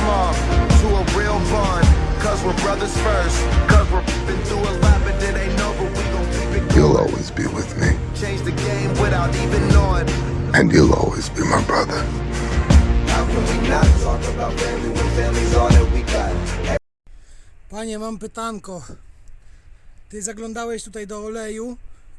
small to a real bond. Cause we're brothers first. Cause we're been through a lot, but it ain't over. We gon' keep it You'll always be with me, Change the game without even knowing. and you'll always be my brother. How can we not talk about family when family's all that we got? Panie, mam pytanko. Ty zaglądałeś tutaj do oleju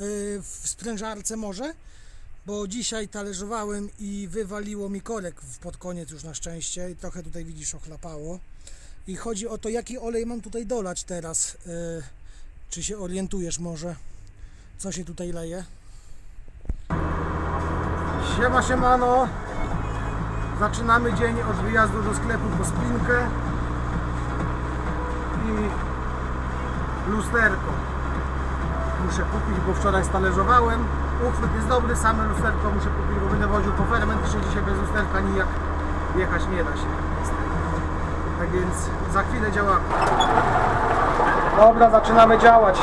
yy, w sprężarce może? Bo dzisiaj talerzowałem i wywaliło mi korek pod koniec już na szczęście i trochę tutaj widzisz ochlapało. I chodzi o to, jaki olej mam tutaj dolać teraz. Yy, czy się orientujesz może, co się tutaj leje? Siema, siemano. Zaczynamy dzień od wyjazdu do sklepu po spinkę i lusterko. Muszę kupić, bo wczoraj stalerzowałem. Uchwyt jest dobry, same lusterko muszę kupić, bo będę woził po ferment dzisiaj bez lusterka nijak jechać nie da się. Tak więc za chwilę działamy. Dobra, zaczynamy działać.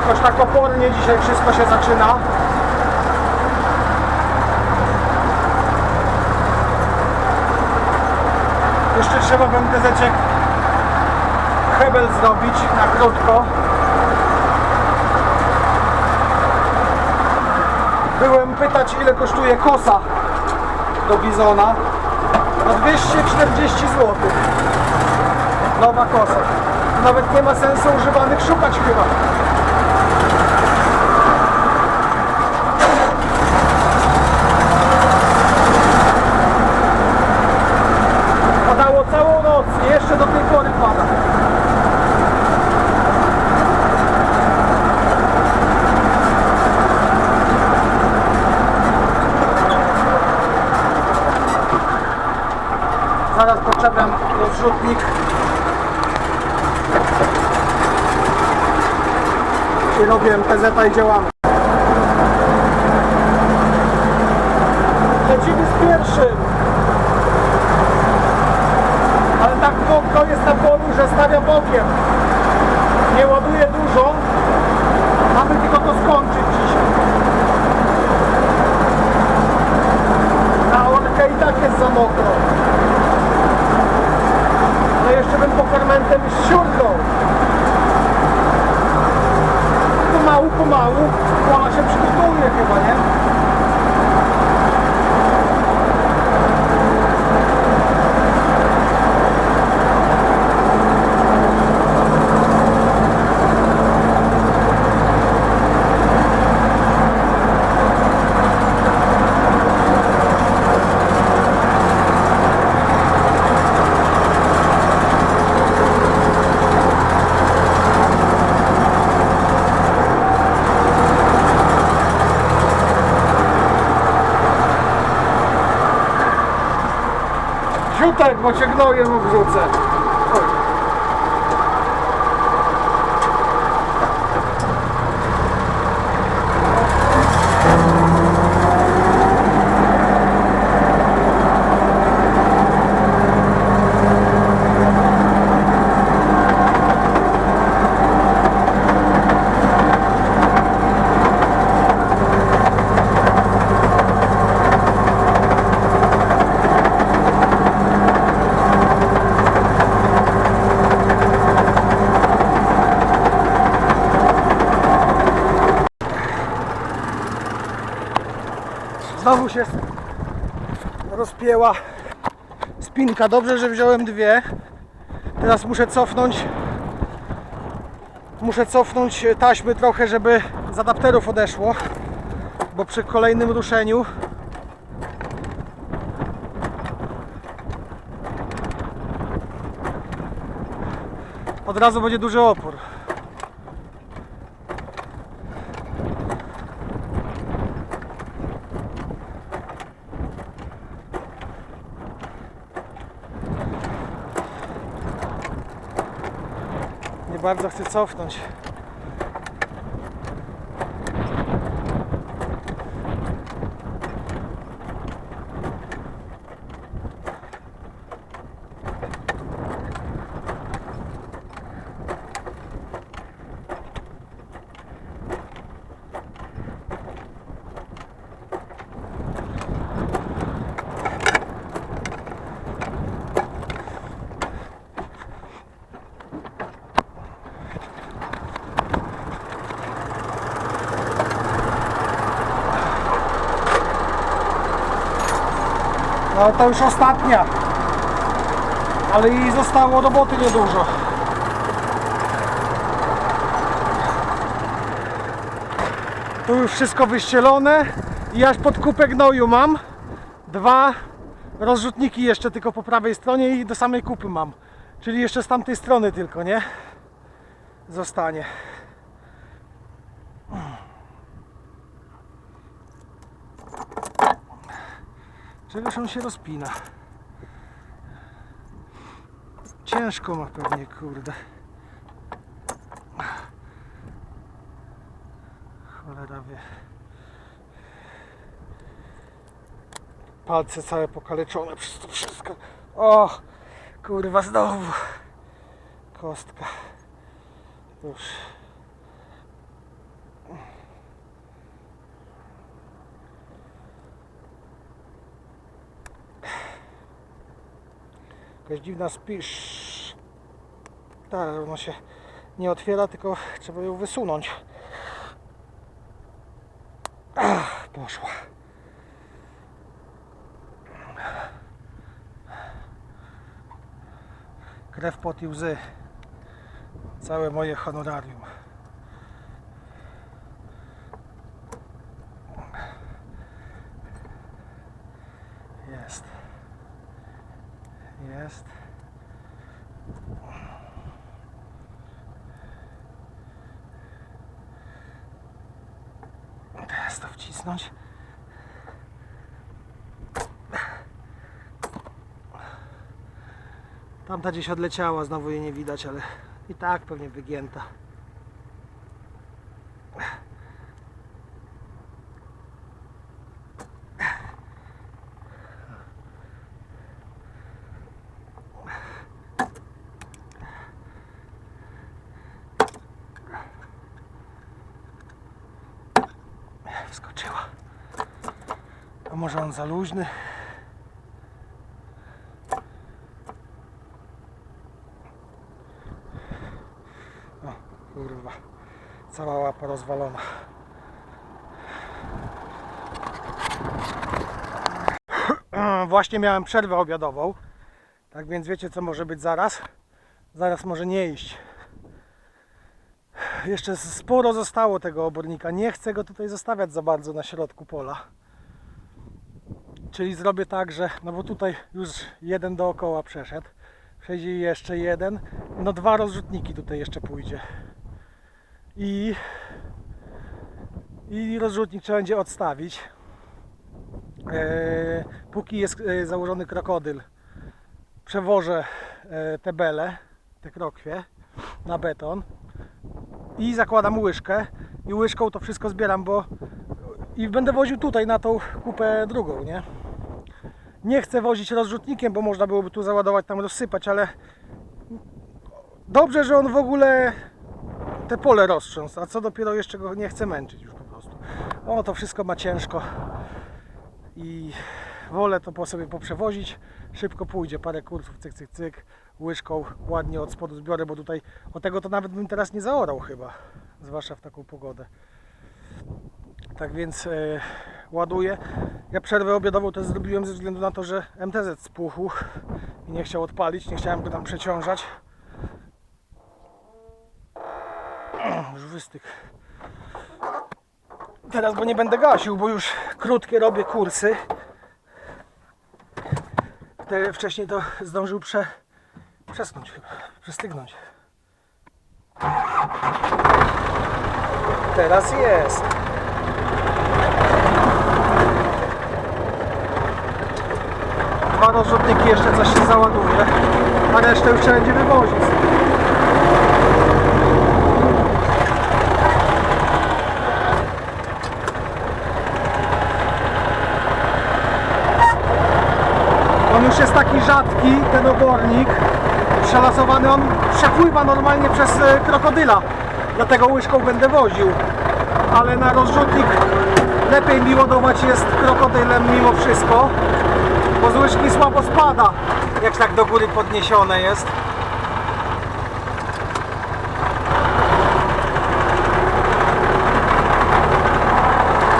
Jakoś tak opornie dzisiaj wszystko się zaczyna. Jeszcze trzeba w MTZ hebel zrobić na krótko. Byłem pytać ile kosztuje kosa do bizona. No 240 zł. Nowa kosa. Nawet nie ma sensu używanych szukać chyba. Padało całą noc i jeszcze do tej pory pada. Zaraz poczepiam rozrzutnik. MTZ i działamy. Lecimy z pierwszym. Ale tak mokro jest na polu, że stawia bokiem. Nie ładuje dużo. Mamy tylko to skończyć dzisiaj. Na orkę i tak jest za mokro. No jeszcze bym po fermentem ściurnął. Pomału, pomału. Ona się przygotowuje chyba, nie? Bo cię gnojem obrzucę. Oj. Znowu się rozpięła spinka. Dobrze, że wziąłem dwie. Teraz muszę cofnąć. Muszę cofnąć taśmy trochę, żeby z adapterów odeszło. Bo przy kolejnym ruszeniu od razu będzie duży opór. Bardzo chcę cofnąć. No to już ostatnia. Ale jej zostało roboty niedużo. Tu już wszystko wyścielone i aż pod kupę gnoju mam. Dwa rozrzutniki jeszcze tylko po prawej stronie i do samej kupy mam. Czyli jeszcze z tamtej strony tylko, nie? Zostanie. Czegoż on się rozpina? Ciężko ma pewnie, kurde. Cholera wie. Palce całe pokaleczone przez to wszystko. O, kurwa znowu. Kostka. Już. Jakaś dziwna spisz. Tak, ona się nie otwiera, tylko trzeba ją wysunąć. Ach, poszła. Krew, pot i łzy. Całe moje honorarium. Jest. Jest. Teraz to wcisnąć. Tamta gdzieś odleciała, znowu jej nie widać, ale i tak pewnie wygięta. Wskoczyła. A może on za luźny? O, kurwa. Cała łapa rozwalona. Właśnie miałem przerwę obiadową. Tak więc wiecie co może być zaraz? Zaraz może nie iść. Jeszcze sporo zostało tego obornika. Nie chcę go tutaj zostawiać za bardzo na środku pola. Czyli zrobię tak, że no bo tutaj już jeden dookoła przeszedł. Przejdzie jeszcze jeden. No dwa rozrzutniki tutaj jeszcze pójdzie. I i rozrzutnik trzeba będzie odstawić. Eee, póki jest e, założony krokodyl, przewożę e, te bele, te krokwie na beton i zakładam łyżkę i łyżką to wszystko zbieram, bo i będę woził tutaj na tą kupę drugą, nie? Nie chcę wozić rozrzutnikiem, bo można byłoby tu załadować, tam rozsypać, ale dobrze, że on w ogóle te pole roztrząsł, a co dopiero jeszcze go nie chcę męczyć już po prostu. O, to wszystko ma ciężko i wolę to po sobie poprzewozić. Szybko pójdzie, parę kursów, cyk, cyk, cyk, łyżką ładnie od spodu zbiorę, bo tutaj o tego to nawet bym teraz nie zaorał chyba, zwłaszcza w taką pogodę. Tak więc e, ładuję. Ja przerwę obiadową też zrobiłem ze względu na to, że MTZ spuchł i nie chciał odpalić, nie chciałem go tam przeciążać. Już wystygł. Teraz go nie będę gasił, bo już krótkie robię kursy. Te wcześniej to zdążył prze, przesnąć chyba, przestygnąć. Teraz jest. Dwa rozrzutniki jeszcze coś się załaduje, a resztę już trzeba będzie wywozić. On już jest taki rzadki, ten obornik przelasowany, on przepływa normalnie przez e, krokodyla. Dlatego łyżką będę woził. Ale na rozrzutnik lepiej mi ładować jest krokodylem mimo wszystko, bo z łyżki słabo spada, jak tak do góry podniesione jest.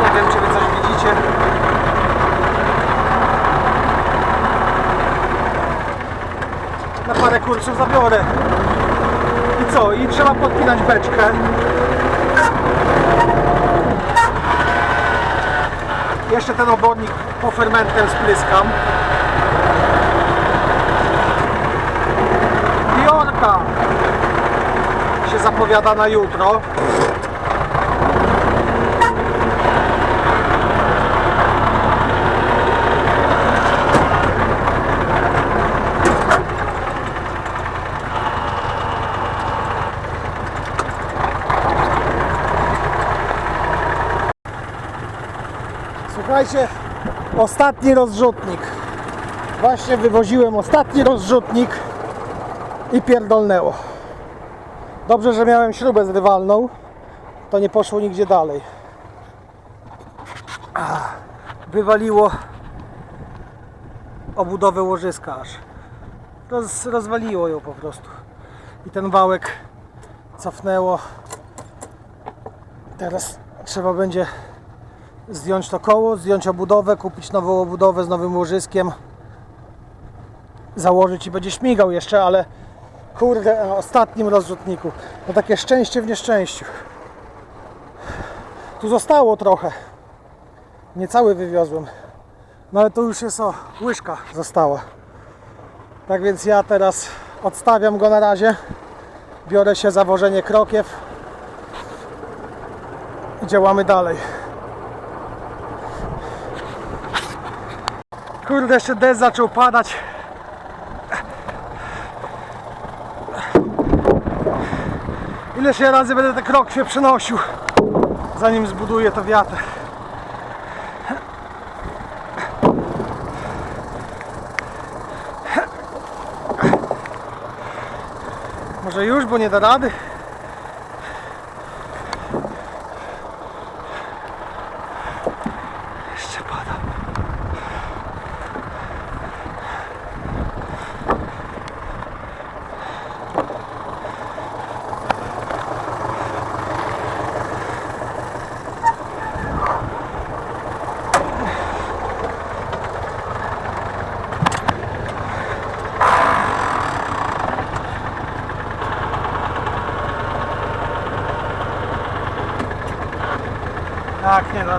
Nie wiem, czy wy coś widzicie. kurczę zabiorę. I co? I trzeba podpinać beczkę. Jeszcze ten obornik po fermentem spryskam. Biorka się zapowiada na jutro. Słuchajcie, ostatni rozrzutnik. Właśnie wywoziłem ostatni rozrzutnik i pierdolnęło. Dobrze, że miałem śrubę zrywalną, to nie poszło nigdzie dalej. Wywaliło obudowę łożyska aż. Roz, rozwaliło ją po prostu. I ten wałek cofnęło. Teraz trzeba będzie zdjąć to koło, zdjąć obudowę, kupić nową obudowę z nowym łożyskiem, założyć i będzie śmigał jeszcze, ale kurde, na ostatnim rozrzutniku. No takie szczęście w nieszczęściu. Tu zostało trochę. Nie cały wywiozłem. No ale to już jest o, łyżka została. Tak więc ja teraz odstawiam go na razie. Biorę się za wożenie krokiew i działamy dalej. Kurde, jeszcze deszcz zaczął padać. Ileż ja razy będę te krokwie przenosił, zanim zbuduję to wiatę. Może już, bo nie da rady. Ja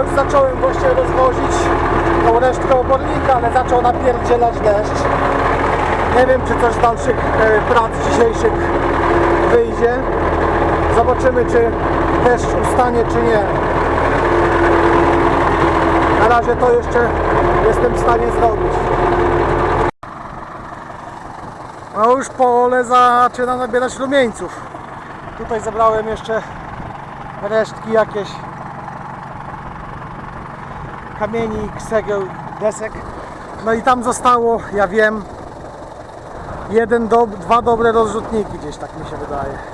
już zacząłem właśnie rozwozić tą resztkę obornika, ale zaczął napierdzielać deszcz. Nie wiem, czy coś z dalszych e, prac dzisiejszych wyjdzie. Zobaczymy, czy deszcz ustanie, czy nie. Na razie to jeszcze jestem w stanie zrobić. No już pole zaczyna nabierać rumieńców. Tutaj zebrałem jeszcze resztki jakieś kamieni, cegieł, desek. No i tam zostało, ja wiem, jeden, do, dwa dobre rozrzutniki gdzieś, tak mi się wydaje.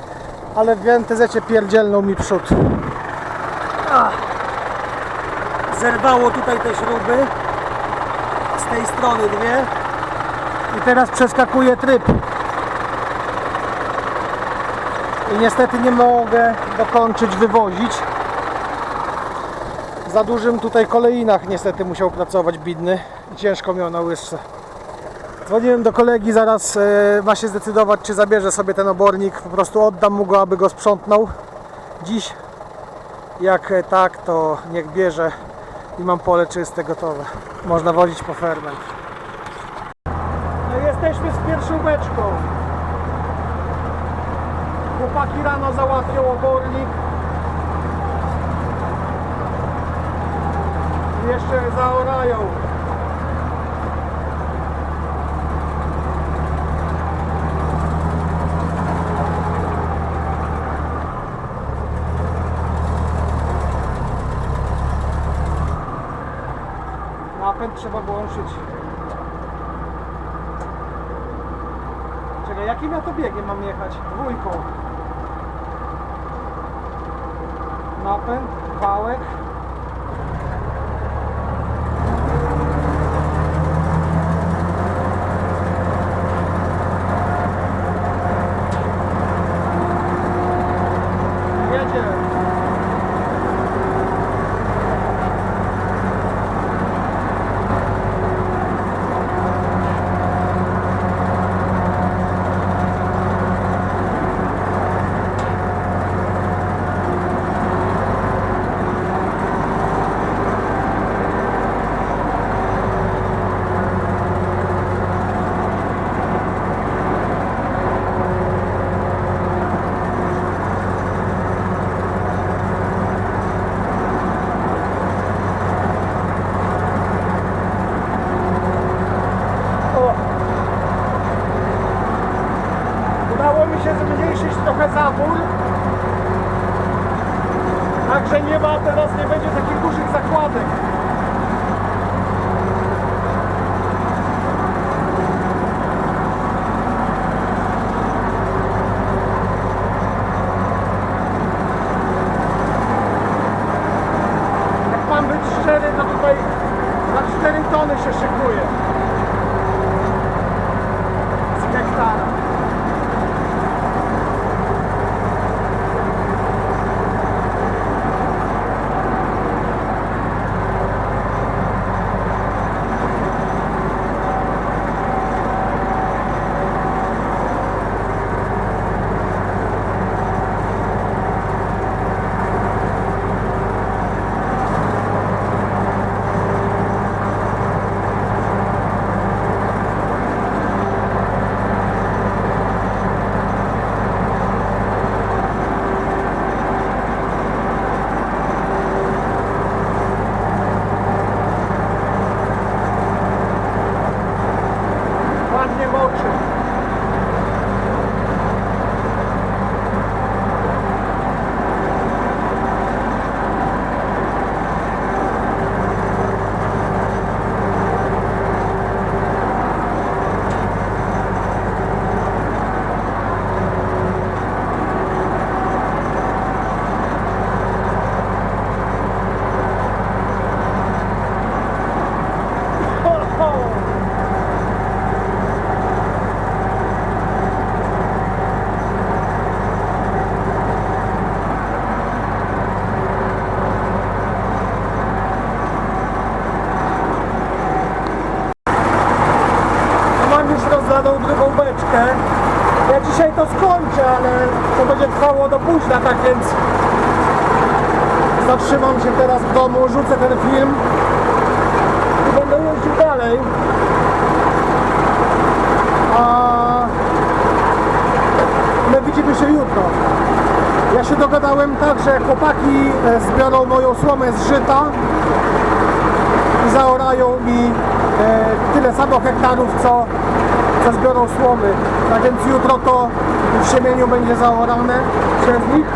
Ale w NTZ pierdzielnął mi przód. Ach. Zerwało tutaj te śruby. Z tej strony dwie. I teraz przeskakuje tryb. I niestety nie mogę dokończyć wywozić. Za dużym tutaj kolejnach niestety musiał pracować bidny i ciężko miał na łyżce. Dzwoniłem do kolegi, zaraz e, ma się zdecydować, czy zabierze sobie ten obornik. Po prostu oddam mu go, aby go sprzątnął dziś. Jak e, tak, to niech bierze i mam pole czyste, gotowe. Można wozić po ferment. No jesteśmy z pierwszą beczką. Chłopaki rano załatwią obornik. Jeszcze zaorają. Napęd trzeba włączyć. Czekaj, jakim ja to biegiem mam jechać? Dwójką. Napęd, wałek. Zatrzymam się teraz w domu, rzucę ten film i będę jeździł dalej. A my widzimy się jutro. Ja się dogadałem tak, że chłopaki e, zbiorą moją słomę z żyta i zaorają mi e, tyle samo hektarów, co, co zbiorą słomy. Tak więc jutro to w siemieniu będzie zaorane przez nich.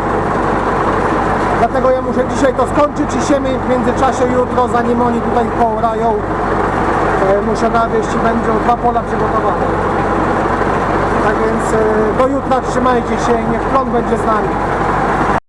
Dlatego ja muszę dzisiaj to skończyć i siemię w międzyczasie jutro, zanim oni tutaj poorają, e, muszę nawieźć i będą dwa pola przygotowane. Tak więc e, do jutra trzymajcie się, niech plon będzie z nami.